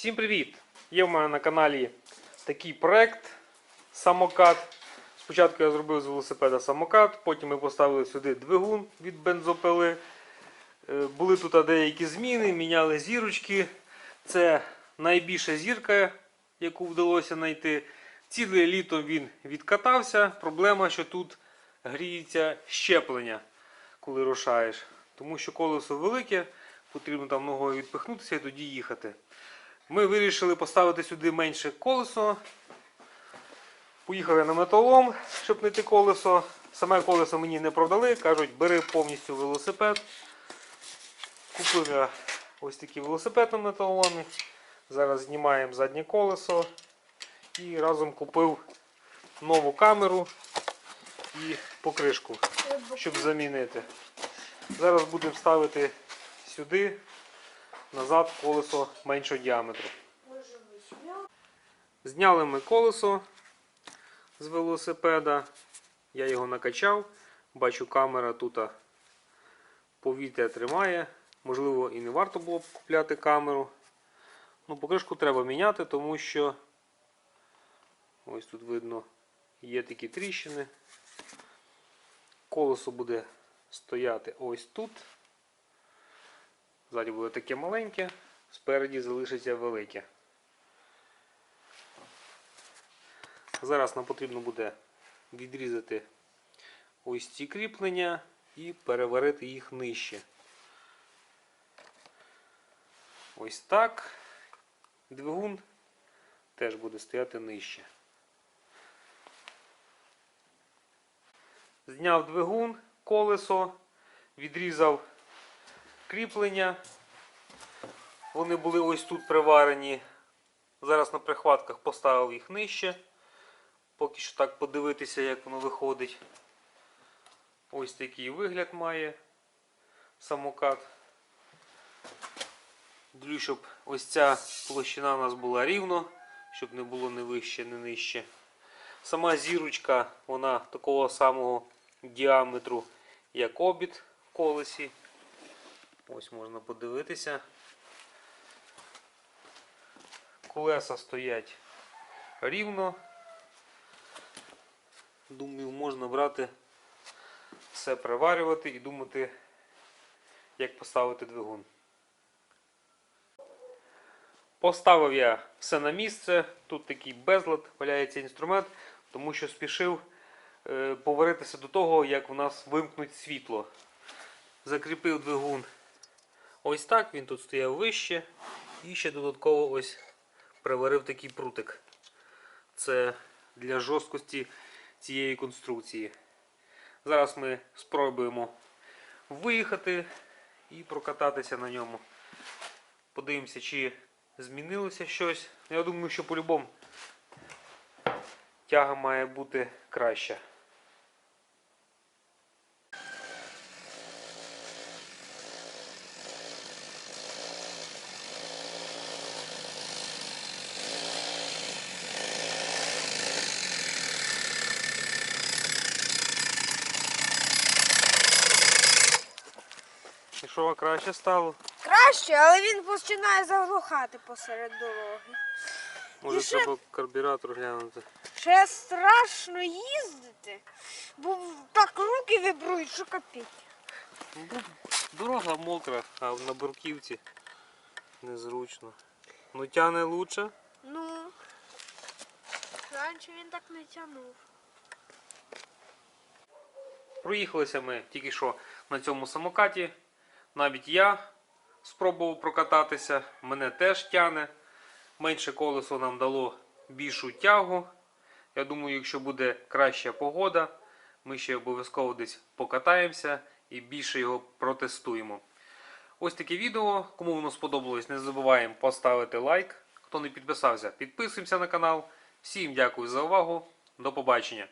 Всім привіт! Є в мене на каналі такий проект самокат. Спочатку я зробив з велосипеда самокат, потім ми поставили сюди двигун від бензопили. Е, Були тут деякі зміни, міняли зірочки. Це найбільша зірка, яку вдалося знайти. Ціле літо він відкатався. Проблема, що тут гріється щеплення, коли рушаєш. Тому що колесо велике, потрібно там ногою відпихнутися і тоді їхати. Ми вирішили поставити сюди менше колесо. Поїхали на металолом, щоб знайти колесо. Саме колесо мені не продали. Кажуть, бери повністю велосипед. Купив я ось такий велосипед на металоломі. Зараз знімаємо заднє колесо. І разом купив нову камеру і покришку, щоб замінити. Зараз будемо ставити сюди назад колесо меншого діаметру. Зняли ми колесо з велосипеда. Я його накачав. Бачу, камера тут повітря тримає. Можливо, і не варто було б купляти камеру. Ну, покришку треба міняти, тому що ось тут видно є такі тріщини. Колесо буде стояти ось тут. Ззаді буде таке маленьке, спереді залишиться велике. Зараз нам потрібно буде відрізати ось ці кріплення і переварити їх нижче. Ось так. Двигун теж буде стояти нижче. Зняв двигун, колесо, відрізав кріплення. Вони були ось тут приварені. Зараз на прихватках поставив їх нижче. Поки що так подивитися, як воно виходить. Ось такий вигляд має самокат. Дивлю, щоб ось ця площина у нас була рівно, щоб не було не вище, не нижче. Сама зірочка, вона такого самого діаметру, як обід в колесі. Ось можна подивитися. Колеса стоять рівно. Думаю, можна брати все приварювати і думати, як поставити двигун. Поставив я все на місце. Тут такий безлад, валяється інструмент, тому що спішив е, поваритися до того, як у нас вимкнуть світло. Закріпив двигун ось так, він тут стояв вище. І ще додатково ось приварив такий прутик. Це для жорсткості цієї конструкції. Зараз ми спробуємо виїхати і прокататися на ньому. Подивимося, чи змінилося щось. Я думаю, що по-любому тяга має бути краща. Що краще стало? Краще, але він починає заглухати посеред дороги. Може І ще- треба карбюратор глянути. Ще страшно їздити, бо так руки вибрують, що капіть. Ну, Дорога мокра, а на бурківці незручно. Ну тяне лучше. Ну, раніше він так не тягнув. Проїхалися ми тільки що на цьому самокаті. Навіть я спробував прокататися, мене теж тяне. Менше колесо нам дало більшу тягу. Я думаю, якщо буде краща погода, ми ще обов'язково десь покатаємося і більше його протестуємо. Ось таке відео. Кому воно сподобалось, не забуваємо поставити лайк. Хто не підписався, підписуємося на канал. Всім дякую за увагу. До побачення.